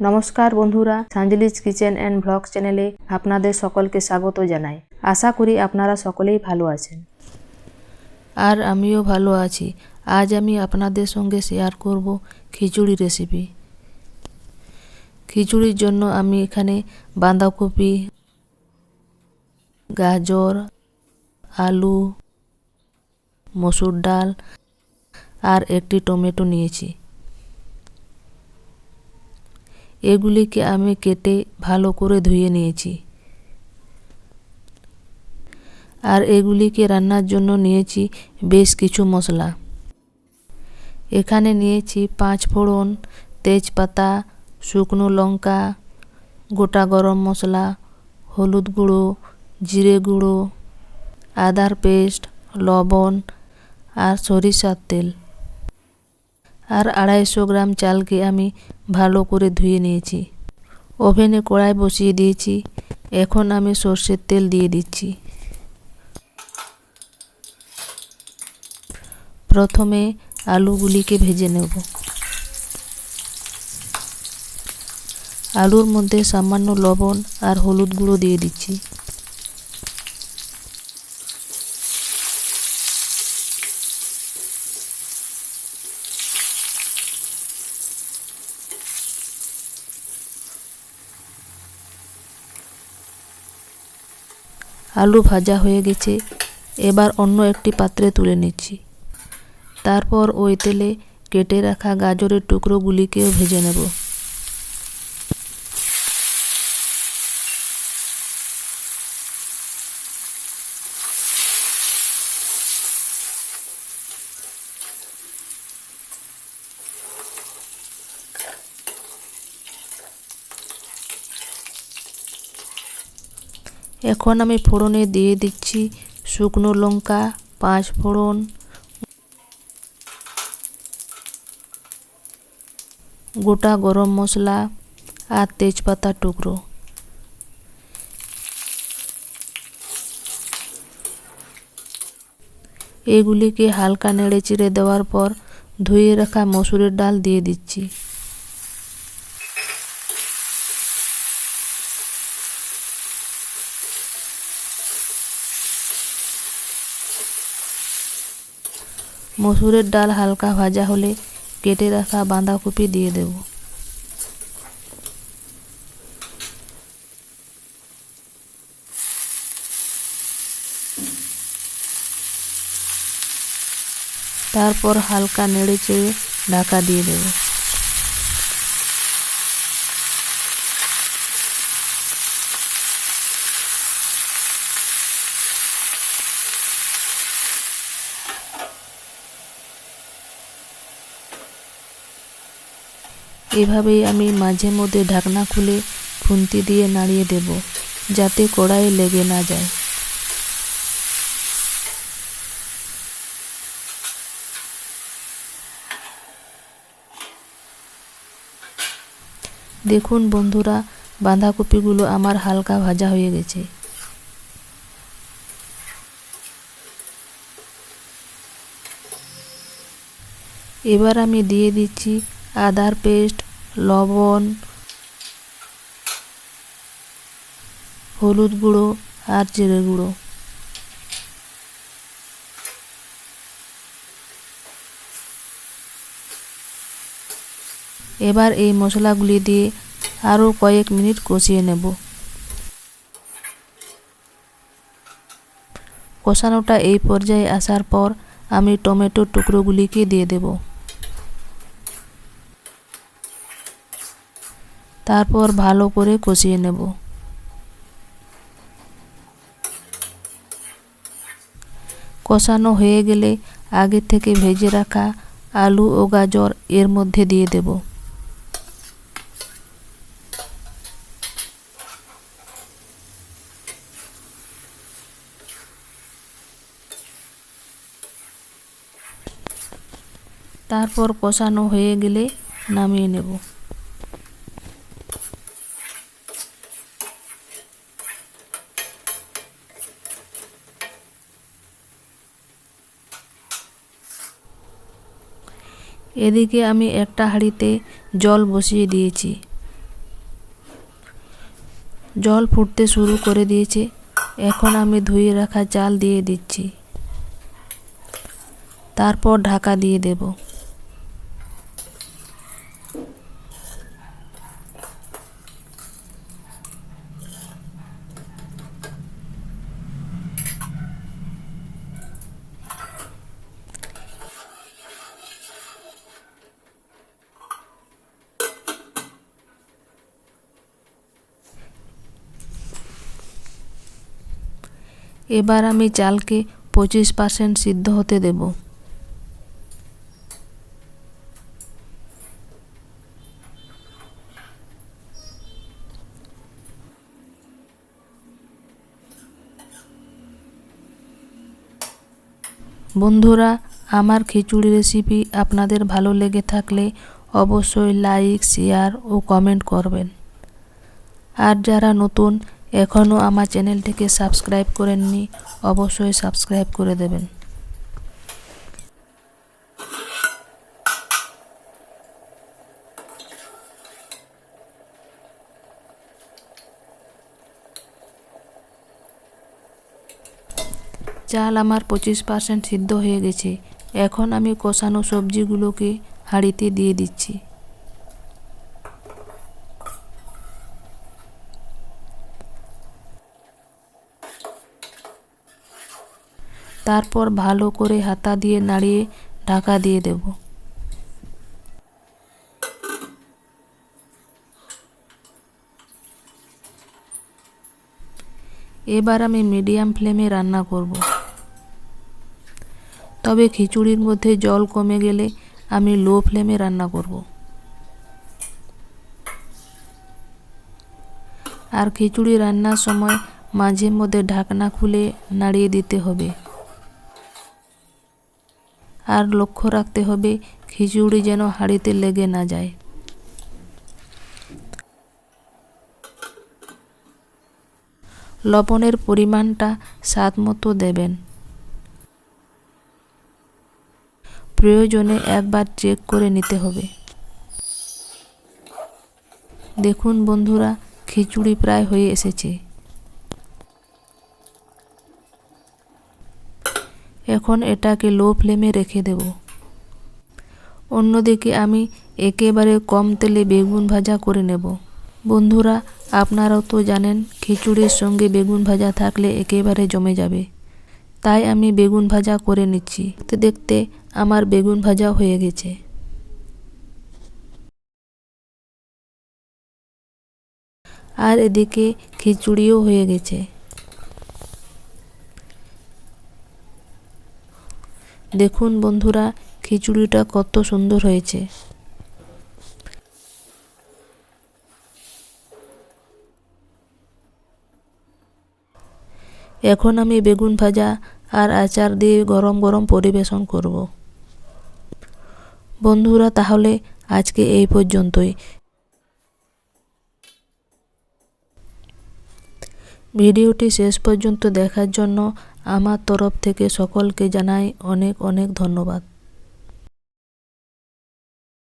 নমস্কার বন্ধুরা সাঞ্জলিজ kitchen and blog চ্যানেলে আপনাদের সকলকে স্বাগত জানাই। আশা করি আপনারা সকলেই ভালো আছেন। আর আমিও ভালো আছি। আজ আমি আপনাদের সঙ্গে শেয়ার করব খিচুড়ি রেসিপি খিচুড়ির জন্য আমি এখানে বাঁধাকপি, গাজর, আলু, মসুর ডাল আর একটি টমেটো নিয়েছি। এগুলিকে আমি কেটে ভালো করে ধুয়ে নিয়েছি। আর এগুলিকে রান্নার জন্য নিয়েছি বেশ কিছু মশলা। এখানে নিয়েছি পাঁচ ফোড়ন, তেজপাতা, শুকনো লঙ্কা, গোটা গরম মশলা, হলুদ গুঁড়ো, জিরে গুঁড়ো, আদার পেস্ট, লবণ আর সরিষার তেল। আর আড়াইশো গ্রাম চালকে আমি ভালো করে ধুয়ে নিয়েছি। ওভেনে কড়াই বসিয়ে দিয়েছি। এখন আমি সর্ষের তেল দিয়ে দিচ্ছি। প্রথমে আলুগুলিকে ভেজে নেব। আলুর মধ্যে সামান্য লবণ আর হলুদ গুঁড়ো দিয়ে দিচ্ছি। আলু ভাজা হয়ে গেছে। এবার অন্য একটি পাত্রে তুলে নিচ্ছি। তারপর ওই তেলে কেটে রাখা গাজরের টুকরোগুলিকেও ভেজে নেব। এখন আমি ফোড়নে দিয়ে দিচ্ছি শুকনো লঙ্কা, পাঁচ ফোড়ন। গোটা গরম মশলা আর তেজপাতা টুকরো। এগুলিকে হালকা নেড়ে চিড়ে দেওয়ার পর ধুয়ে রাখা মসুরের ডাল দিয়ে দিচ্ছি। মসুরের ডাল হালকা ভাজা হলে কেটে রাখা বাঁধাকপি দিয়ে দেব। তারপর হালকা নেড়ে চেয়ে ঢাকা দিয়ে দেব। এভাবেই আমি মাঝে মধ্যে ঢাকনা খুলে খুন্তি দিয়ে নাড়িয়ে দেব, যাতে কড়াইয়ে লেগে না যায়। দেখুন বন্ধুরা, বাঁধাকপিগুলো আমার হালকা ভাজা হয়ে গেছে। এবার আমি দিয়ে দিচ্ছি আদার পেস্ট লবণ, হলুদ গুঁড়ো আর জিরে গুঁড়ো। এবার এই মশলাগুলি দিয়ে আরও কয়েক মিনিট কষিয়ে নেব। কষানোটা এই পর্যায়ে আসার পর আমি টমেটোর টুকরোগুলিকে দিয়ে দেব। তারপর ভালো করে কষিয়ে নেব। কষানো হয়ে গেলে আগে থেকে ভেজে রাখা আলু ও গাজর এর মধ্যে দিয়ে দেব। তারপর কষানো হয়ে গেলে নামিয়ে নেব। এদিকে আমি একটা হাঁড়িতে জল বসিয়ে দিয়েছি। জল ফুটতে শুরু করে দিয়েছে। এখন আমি ধুয়ে রাখা চাল দিয়ে দিচ্ছি। তারপর ঢাকা দিয়ে দেবো। এবার আমি চালকে পঁচিশ পার্সেন্ট সিদ্ধ হতে দেব। বন্ধুরা, আমার খিচুড়ি রেসিপি আপনাদের ভালো লেগে থাকলে অবশ্যই লাইক শেয়ার ও কমেন্ট করবেন। আর যারা নতুন এখনও আমার চ্যানেলটিকে সাবস্ক্রাইব করেননি, অবশ্যই সাবস্ক্রাইব করে দেবেন। চাল আমার পঁচিশ পার্সেন্ট সিদ্ধ হয়ে গেছে। এখন আমি কষানো সবজিগুলোকে হাঁড়িতে দিয়ে দিচ্ছি। তারপর ভালো করে হাতা দিয়ে নাড়িয়ে ঢাকা দিয়ে দেব। এবার আমি মিডিয়াম ফ্লেমে রান্না করব। তবে খিচুড়ির মধ্যে জল কমে গেলে আমি লো ফ্লেমে রান্না করব। আর খিচুড়ি রান্নার সময় মাঝে মধ্যে ঢাকনা খুলে নাড়িয়ে দিতে হবে। আর লক্ষ্য রাখতে হবে, খিচুড়ি যেন হাঁড়িতে লেগে না যায়। লবণের পরিমাণটা স্বাদ মতো দেবেন। প্রয়োজনে একবার চেক করে নিতে হবে। দেখুন বন্ধুরা, খিচুড়ি প্রায় হয়ে এসেছে। এখন এটাকে লো ফ্লেমে রেখে দেব। অন্যদিকে আমি একেবারে কম তেলে বেগুন ভাজা করে নেব। বন্ধুরা, আপনারাও তো জানেন, খিচুড়ির সঙ্গে বেগুন ভাজা থাকলে একেবারে জমে যাবে। তাই আমি বেগুন ভাজা করে নিচ্ছি। দেখতে দেখতে আমার বেগুন ভাজা হয়ে গেছে। আর এদিকে খিচুড়িও হয়ে গেছে। দেখুন বন্ধুরা, খিচুড়িটা কত সুন্দর হয়েছে। এখন আমি বেগুন ভাজা আর আচার দিয়ে গরম গরম পরিবেশন করব। বন্ধুরা, তাহলে আজকে এই পর্যন্তই। ভিডিওটি শেষ পর্যন্ত দেখার জন্য আমার তরফ থেকে সকলকে জানাই অনেক অনেক ধন্যবাদ।